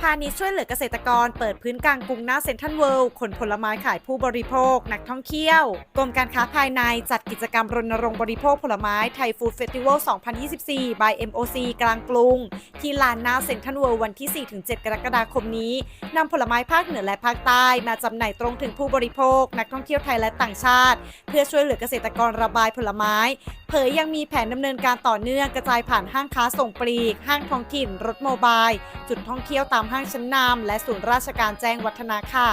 พาณิช่วยเหลือเกษตรกร เปิดพื้นกลางกรุงหน้าเซ็นทรัลเวิลด์ขนผลไม้ขายผู้บริโภค นักท่องเที่ยว กรมการค้าภายในจัดกิจกรรมรณรงค์บริโภคผลไม้ไทยฟู้ดเฟสติวัล 2024 by MOC กลางกรุง ที่ลานหน้าเซ็นทรัลเวิลด์วันที่ 4-7 กรกฎาคมนี้นำผลไม้ภาคเหนือและภาคใต้ มาจำหน่ายตรงถึงผู้บริโภค นักท่องเที่ยวไทยและต่างชาติ เพื่อช่วยเหลือเกษตรกรระบายผลไม้ เผยยังมีแผนดำเนินการต่อเนื่องกระจายผ่านห้างค้าส่งปลีก ห้างท้องถิ่นรถโมบาย จุดท่องเที่ยวตามห้างชั้นนำและศูนย์ราชการแจ้งวัฒนะค่ะ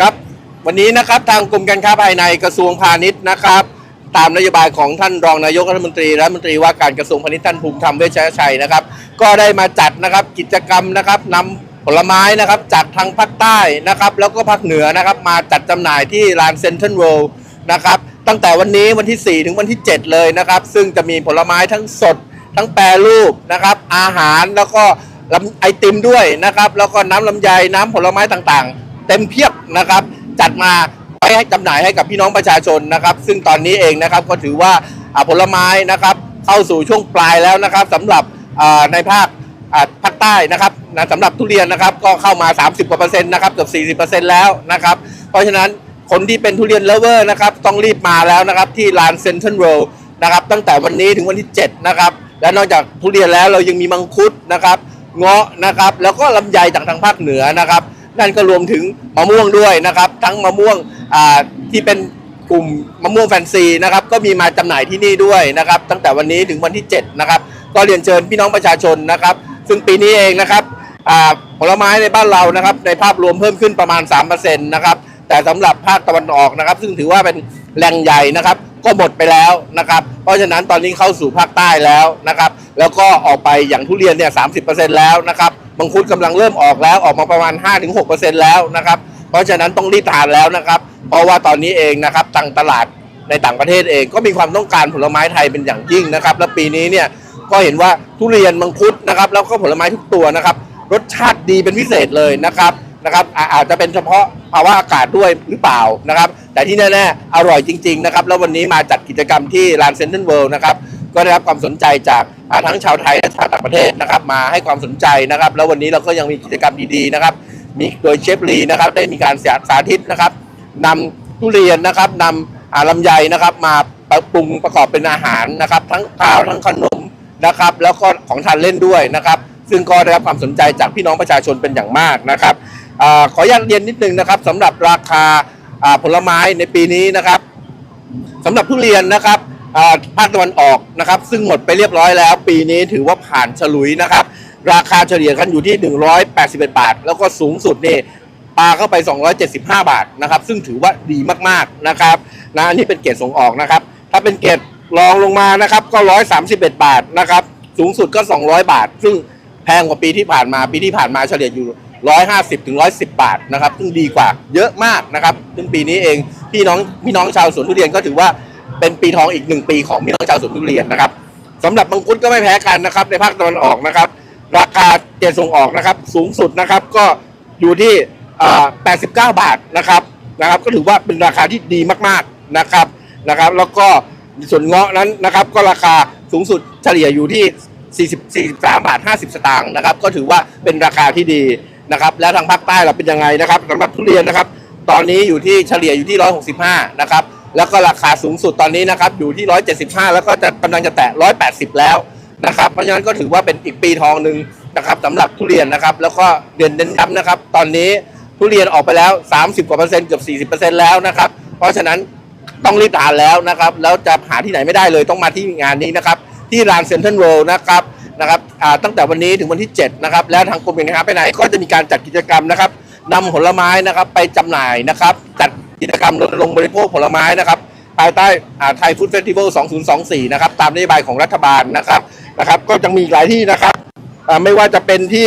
ครับวันนี้นะครับทางกรมการค้าภายในกระทรวงพาณิชย์นะครับ ตามนโยบายของท่านรองนายกรัฐมนตรีและรัฐมนตรีว่าการกระทรวงพาณิชย์ท่านภูมิธรรมเวชชัยนะครับ ก็ได้มาจัดนะครับกิจกรรมนะครับนำ ลไม้นะครับจากทางภาคใต้นะครับแล้วก็ภาคเหนือนะครับมาจัดจำหน่ายที่ลานเซ็นทรัลเวิลด์นะครับตั้งแต่วันนี้วันที่ 4 ถึงวันที่ 7 เลยนะครับ ซึ่งจะมีผลไม้ทั้งสด ทั้งแปรรูปนะครับ อาหารแล้วก็ไอติมด้วยนะครับ แล้วก็น้ำลำไยน้ำผลไม้ต่างๆ เต็มเพียบนะครับ จัดมาไว้ให้จำหน่ายให้กับพี่น้องประชาชนนะครับ ซึ่งตอนนี้เองนะครับก็ถือว่าผลไม้นะครับ เข้าสู่ช่วงปลายแล้วนะครับสำหรับในภาคภาคใต้นะครับ นะสำหรับทุเรียนนะครับก็เข้ามา 30กว่าเปอร์เซ็นต์นะครับเกือบ40%แล้วนะครับ เพราะฉะนั้นคนที่เป็นทุเรียนเลเวอร์นะครับต้องรีบมาแล้วนะครับที่ลานเซ็นทรัลเวิลด์นะครับตั้งแต่วันนี้ถึงวันที่ 7 นะครับ และนอกจากทุเรียนแล้วเรายังมีมังคุดนะครับเงาะนะครับแล้วก็ลำไยจากทางภาคเหนือนะครับ นั่นก็รวมถึงมะม่วงด้วยนะครับ ทั้งมะม่วงที่เป็นกลุ่มมะม่วงแฟนซีนะครับก็มีมาจำหน่ายที่นี่ด้วยนะครับ ตั้งแต่วันนี้ถึงวันที่ 7 นะครับ ก็เรียนเชิญพี่น้องประชาชนนะครับ ซึ่งปีนี้เองนะครับ ผลไม้ในบ้านเรานะครับ ในภาพรวมเพิ่มขึ้นประมาณ3%นะครับแต่สำหรับภาคตะวันออกนะครับ ซึ่งถือว่าเป็นแหล่งใหญ่นะครับ ก็หมดไปแล้วนะครับ เพราะฉะนั้นตอนนี้เข้าสู่ภาคใต้แล้วนะครับ แล้วก็ออกไปอย่างทุเรียนเนี่ยสาแล้วนะครับมังคุดกำลังเริ่มออกแล้วออกมาประมาณ 5-6%แล้วนะครับ เพราะฉะนั้นต้องรีบทานแล้วนะครับ เพราะว่าตอนนี้เองนะครับต่างตลาดในต่างประเทศเองก็มีความต้องการผลไม้ไทยเป็นอย่างยิ่งนะครับ และปีนี้เนี่ยก็เห็นว่าทุเรียนมังคุดนะครับแล้วก็ผลไม้ทุกตัวนะครับ รสชาติดีเป็นพิเศษเลยนะครับนะครับอาอาจจะเป็นเฉพาะภาวะอากาศด้วยหรือเปล่านะครับ แต่ที่แน่ๆอร่อยจริงๆนะครับแล้ววันนี้มาจัดกิจกรรมที่ลานเซ็นทรัลเวิลด์นะครับก็ได้รับความสนใจจากทั้งชาวไทยและชาวต่างประเทศนะครับมาให้ความสนใจนะครับ แล้ววันนี้เราก็ยังมีกิจกรรมดีๆนะครับ มีโดยเชฟลีนะครับได้มีการสาธิตนะครับนำทุเรียนนะครับนำลำไยนะครับมาปรุงประกอบเป็นอาหารนะครับ ทั้งข้าวทั้งขนมนะครับ แล้วก็ของทานเล่นด้วยนะครับ ซึ่งก็ได้รับความสนใจจากพี่น้องประชาชนเป็นอย่างมากนะครับอขออนุญาตเรียนนิดนึงนะครับสำหรับราคาผลไม้ในปีนี้นะครับสำหรับทุเรียนนะครับภาคตะวันออกนะครับ ซึ่งหมดไปเรียบร้อยแล้ว ปีนี้ถือว่าผ่านฉลุยนะครับ ราคาเฉลี่ยกันอยู่ที่ 181 บาท แล้วก็สูงสุดนี่ปลาเข้าไป 275 บาทนะครับ ซึ่งถือว่าดีมากๆนะครับนะอันนี้เป็นเกรดส่งออกนะครับ ถ้าเป็นเกรดรองลงมานะครับ ก็ 131 บาทนะครับ สูงสุดก็ 200 บาท ซึ่ง งกว่าปีที่ผ่านมาปีที่ผ่านมาเฉลี่ยอยู่ 150ถึง110 บาทนะครับซึ่งดีกว่าเยอะมากนะครับซึ่งปีนี้เองพี่น้องพี่น้องชาวสวนทุเรียนก็ถือว่าเป็นปีทองอีกหนึ่งปีของพี่น้องชาวสวนทุเรียนนะครับสำหรับมังคุดก็ไม่แพ้กันนะครับ ในภาคตะวันออกนะครับ ราคาเกรดส่งออกนะครับ สูงสุดนะครับก็อยู่ที่ 89 บาทนะครับนะครับ ก็ถือว่าเป็นราคาที่ดีมากๆนะครับนะครับ แล้วก็ส่วนเงาะนั้นนะครับ ก็ราคาสูงสุดเฉลี่ยอยู่ที่ 40 43บาท50 สตางค์นะครับ ก็ถือว่าเป็นราคาที่ดีนะครับ แล้วทางภาคใต้เราเป็นยังไงนะครับสำหรับทุเรียนนะครับ ตอนนี้อยู่ที่เฉลี่ยอยู่ที่ 165 นะครับ แล้วก็ราคาสูงสุดตอนนี้นะครับอยู่ที่ 175 แล้วก็จะกำลังจะแตะ 180 แล้วนะครับ เพราะฉะนั้นก็ถือว่าเป็นอีกปีทองหนึ่งนะครับสำหรับทุเรียนนะครับ แล้วก็เรียนเน้นย้ำนะครับ ตอนนี้ทุเรียนออกไปแล้ว 30 กว่าเปอร์เซ็นต์เกือบ 40เปอร์เซ็นต์แล้วนะครับ เพราะฉะนั้นต้องรีบทานแล้วนะครับ แล้วจะหาที่ไหนไม่ได้เลยต้องมาที่งานนี้นะครับ ที่ลานเซ็นทรัลเวิลด์นะครับนะครับตั้งแต่วันนี้ถึงวันที่ 7 นะครับ แล้วทางกรมการค้าภายในก็จะมีการจัดกิจกรรมนะครับนำผลไม้นะครับไปจำหน่ายนะครับ จัดกิจกรรมรณรงค์บริโภคผลไม้นะครับ ภายใต้ไทยฟู้ดเฟสติวัล 2024 นะครับ ตามนโยบายของรัฐบาลนะครับนะครับ ก็จะมีหลายที่นะครับไม่ว่าจะเป็นที่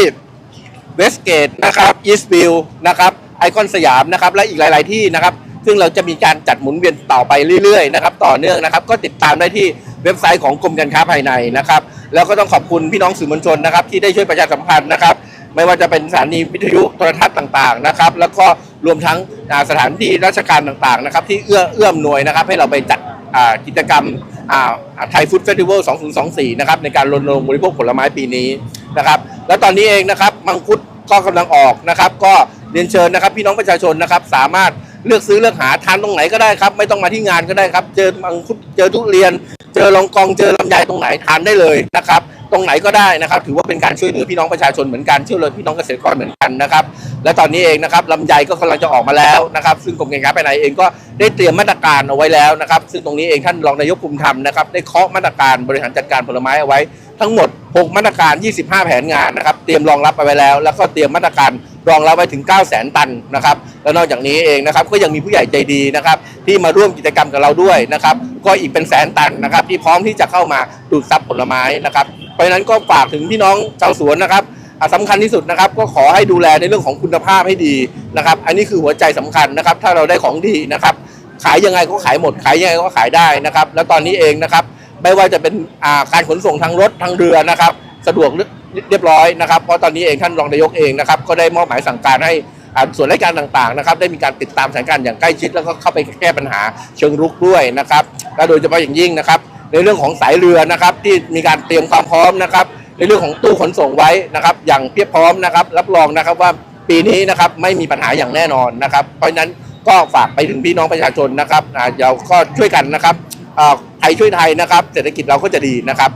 เวสเกตนะครับอีสต์วิวนะครับไอคอนสยามนะครับ และอีกหลาย ๆ ที่นะครับ ซึ่งเราจะมีการจัดหมุนเวียนต่อไปเรื่อย ๆ นะครับ ต่อเนื่องนะครับ ก็ติดตามได้ที่ เว็บไซต์ของกรมการค้าภายในนะครับ แล้วก็ต้องขอบคุณพี่น้องสื่อมวลชนนะครับ ที่ได้ช่วยประชาสัมพันธ์นะครับ ไม่ว่าจะเป็นสถานีวิทยุโทรทัศน์ต่างๆนะครับ แล้วก็รวมทั้งสถานที่ราชการต่างๆนะครับ ที่เอื้อเอื้อมหน่วยนะครับ ให้เราไปจัดกิจกรรมไทยฟู้ดเฟสติวัล 2024 นะครับ ในการรณรงค์บริโภคผลไม้ปีนี้นะครับ แล้วตอนนี้เองนะครับมังคุดก็กำลังออกนะครับ ก็เรียนเชิญนะครับ พี่น้องประชาชนนะครับ สามารถเลือกซื้อเลือกหาทานตรงไหนก็ได้ครับ ไม่ต้องมาที่งานก็ได้ครับ เจอมังคุดเจอทุเรียน เจอลองกองเจอลำไยตรงไหนทานได้เลยนะครับ ตรงไหนก็ได้นะครับ ถือว่าเป็นการช่วยเหลือพี่น้องประชาชนเหมือนกันช่วยเหลือพี่น้องเกษตรกรเหมือนกันนะครับ และตอนนี้เองนะครับลำไยก็กำลังจะออกมาแล้วนะครับ ซึ่งกรมการค้าภายในเองก็ได้เตรียมมาตรการเอาไว้แล้วนะครับ ซึ่งตรงนี้เองท่านรองนายกภูมิธรรมนะครับได้เคาะมาตรการบริหารจัดการผลไม้เอาไว้ ทั้งหมด 6 มาตรการ 25 แผนงานนะครับ เตรียมรองรับเอาไว้แล้ว แล้วก็เตรียมมาตรการรองรับไว้ถึง 9 0 0 0 0 0 ตันนะครับ แล้วนอกจากนี้เองนะครับก็ยังมีผู้ใหญ่ใจดีนะครับ ที่มาร่วมกิจกรรมกับเราด้วยนะครับ ก็อีกเป็นแสนตันนะครับ ที่พร้อมที่จะเข้ามาดูดซับผลไม้นะครับ เพราะฉะนั้นก็ฝากถึงพี่น้องชาวสวนนะครับอะสำคัญที่สุดนะครับก็ขอให้ดูแลในเรื่องของคุณภาพให้ดีนะครับ อันนี้คือหัวใจสำคัญนะครับ ถ้าเราได้ของดีนะครับ ขายยังไงก็ขายหมด ขายยังไงก็ขายได้นะครับ แล้วตอนนี้เองนะครับ ไม่ว่าจะเป็นการขนส่งทางรถทางเรือนะครับ สะดวกเรียบร้อยนะครับ เพราะตอนนี้เองท่านรองนายกเองนะครับก็ได้มอบหมายสั่งการให้ส่วนราชการต่างๆนะครับได้มีการติดตามสถานการณ์อย่างใกล้ชิดแล้วก็เข้าไปแก้ปัญหาเชิงรุกด้วยนะครับและโดยเฉพาะอย่างยิ่งนะครับ ในเรื่องของสายเรือนะครับที่มีการเตรียมความพร้อมนะครับ ในเรื่องของตู้ขนส่งไว้นะครับ อย่างเพียบพร้อมนะครับ รับรองนะครับว่าปีนี้นะครับไม่มีปัญหาอย่างแน่นอนนะครับ เพราะฉะนั้นก็ฝากไปถึงพี่น้องประชาชนนะครับเราก็ช่วยกันนะครับ ไทยช่วยไทยนะครับ เศรษฐกิจเราก็จะดีนะครับ